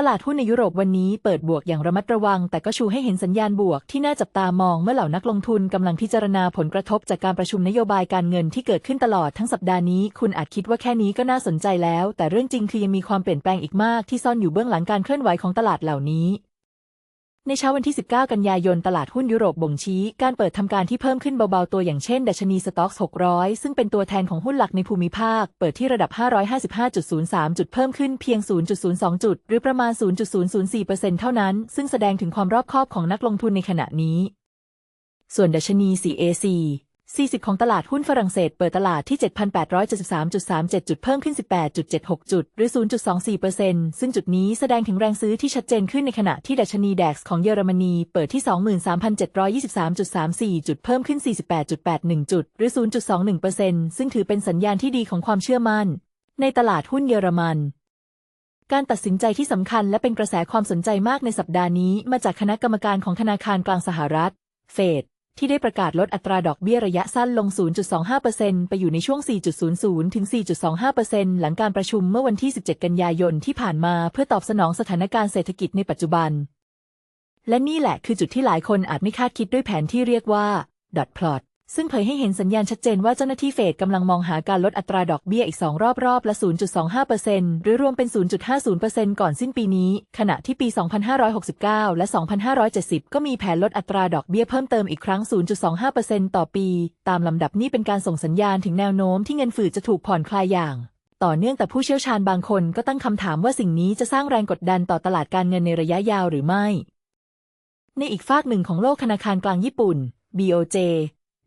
ตลาดหุ้นในยุโรปวันนี้เปิดบวกอย่างระมัดระวัง แต่ก็ชูให้เห็นสัญญาณบวกที่น่าจับตามองเมื่อเหล่านักลงทุนกำลังพิจารณาผลกระทบจากการประชุมนโยบายการเงินที่เกิดขึ้นตลอดทั้งสัปดาห์นี้ คุณอาจคิดว่าแค่นี้ก็น่าสนใจแล้ว แต่เรื่องจริงคือยังมีความเปลี่ยนแปลงอีกมากที่ซ่อนอยู่เบื้องหลังการเคลื่อนไหวของตลาดเหล่านี้ ในเช้าวันที่ 19 กันยายน ตลาดหุ้นยุโรปบ่งชี้ การเปิดทำการที่เพิ่มขึ้นเบา ๆ ตัวอย่างเช่น ดัชนีสต็อกส์600 ซึ่งเป็นตัวแทนของหุ้นหลักในภูมิภาค เปิดที่ระดับ 555.03 จุดเพิ่มขึ้นเพียง 0.02 จุด หรือประมาณ 0.004%เท่านั้น ซึ่งแสดงถึงความรอบคอบของนักลงทุนในขณะนี้ ส่วนดัชนี CAC 40 ของตลาดหุ้นฝรั่งเศสเปิดตลาดที่ 7,873.37 จุดเพิ่มขึ้น 18.76 จุด หรือ 0.24%ซึ่งจุดนี้แสดงถึงแรงซื้อที่ชัดเจนขึ้นในขณะที่ดัชนี DAX ของเยอรมนีเปิดที่ 23,723.34 จุดเพิ่มขึ้น 48.81 จุด หรือ 0.21%ซึ่งถือเป็นสัญญาณที่ดีของความเชื่อมั่น ในตลาดหุ้นเยอรมันการตัดสินใจที่สำคัญและเป็นกระแสความสนใจมากในสัปดาห์นี้ มาจากคณะกรรมการของธนาคารกลางสหรัฐ เฟด ที่ได้ประกาศลดอัตราดอกเบี้ยระยะสั้นลง 0.25%ไปอยู่ในช่วง 4.00 ถึง 4.25%หลังการประชุมเมื่อวันที่ 17 กันยายนที่ผ่านมาเพื่อตอบสนองสถานการณ์เศรษฐกิจในปัจจุบัน และนี่แหละคือจุดที่หลายคนอาจไม่คาดคิดด้วยแผนที่เรียกว่า dot plot ซึ่งเผยให้เห็นสัญญาณชัดเจนว่าเจ้าหน้าที่เฟดกำลังมองหาการลดอัตราดอกเบี้ยอีก 2 รอบรอบละ 0.25%หรือรวมเป็น 0.50%ก่อนสิ้นปีนี้ ขณะที่ปี 2569 และ 2570 ก็มีแผนลดอัตราดอกเบี้ยเพิ่มเติมอีกครั้ง 0.25%ต่อปี ตามลำดับนี้เป็นการส่งสัญญาณถึงแนวโน้มที่เงินฝืดจะถูกผ่อนคลายอย่างต่อเนื่องแต่ผู้เชี่ยวชาญบางคนก็ตั้งคำถามว่าสิ่งนี้จะสร้างแรงกดดันต่อตลาดการเงินในระยะยาวหรือไม่ ในอีกฝากหนึ่งของโลกธนาคารกลางญี่ปุ่น BOJ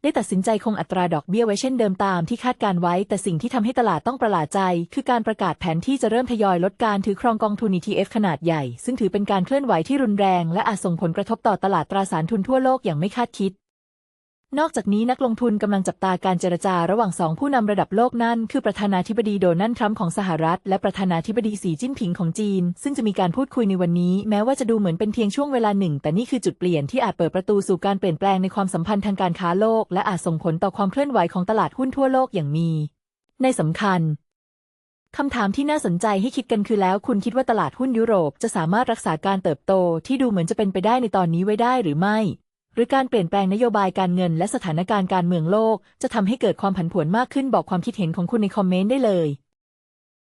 ได้ตัดสินใจคงอัตราดอกเบี้ยไว้เช่นเดิมตามที่คาดการไว้ แต่สิ่งที่ทำให้ตลาดต้องประหลาดใจ คือการประกาศแผนที่จะเริ่มทยอยลดการถือครองกองทุน ETF ขนาดใหญ่ ซึ่งถือเป็นการเคลื่อนไหวที่รุนแรง และอาจส่งผลกระทบต่อตลาดตราสารทุนทั่วโลกอย่างไม่คาดคิด นอกจากนี้นักลงทุนกำลังจับตาการเจรจาระหว่างสองผู้นำระดับโลกนั่น คือประธานาธิบดีโดนัลด์ทรัมป์ของสหรัฐ และประธานาธิบดีสีจิ้นผิงของจีน ซึ่งจะมีการพูดคุยในวันนี้ แม้ว่าจะดูเหมือนเป็นเพียงช่วงเวลาหนึ่ง แต่นี่คือจุดเปลี่ยนที่อาจเปิดประตูสู่การเปลี่ยนแปลงในความสัมพันธ์ทางการค้าโลก และอาจส่งผลต่อความเคลื่อนไหวของตลาดหุ้นทั่วโลกอย่างมี ในสำคัญคำถามที่น่าสนใจให้คิดกันคือแล้ว คุณคิดว่าตลาดหุ้นยุโรปจะสามารถรักษาการเติบโต ที่ดูเหมือนจะเป็นไปได้ในตอนนี้ไว้ได้หรือไม่ รือการเปลี่ยนแปลงนโยบายการเงินและสถานการณ์การเมืองโลก จะทำให้เกิดความผันผวนมากขึ้นบอกความคิดเห็นของคุณในคอมเมนต์ได้เลย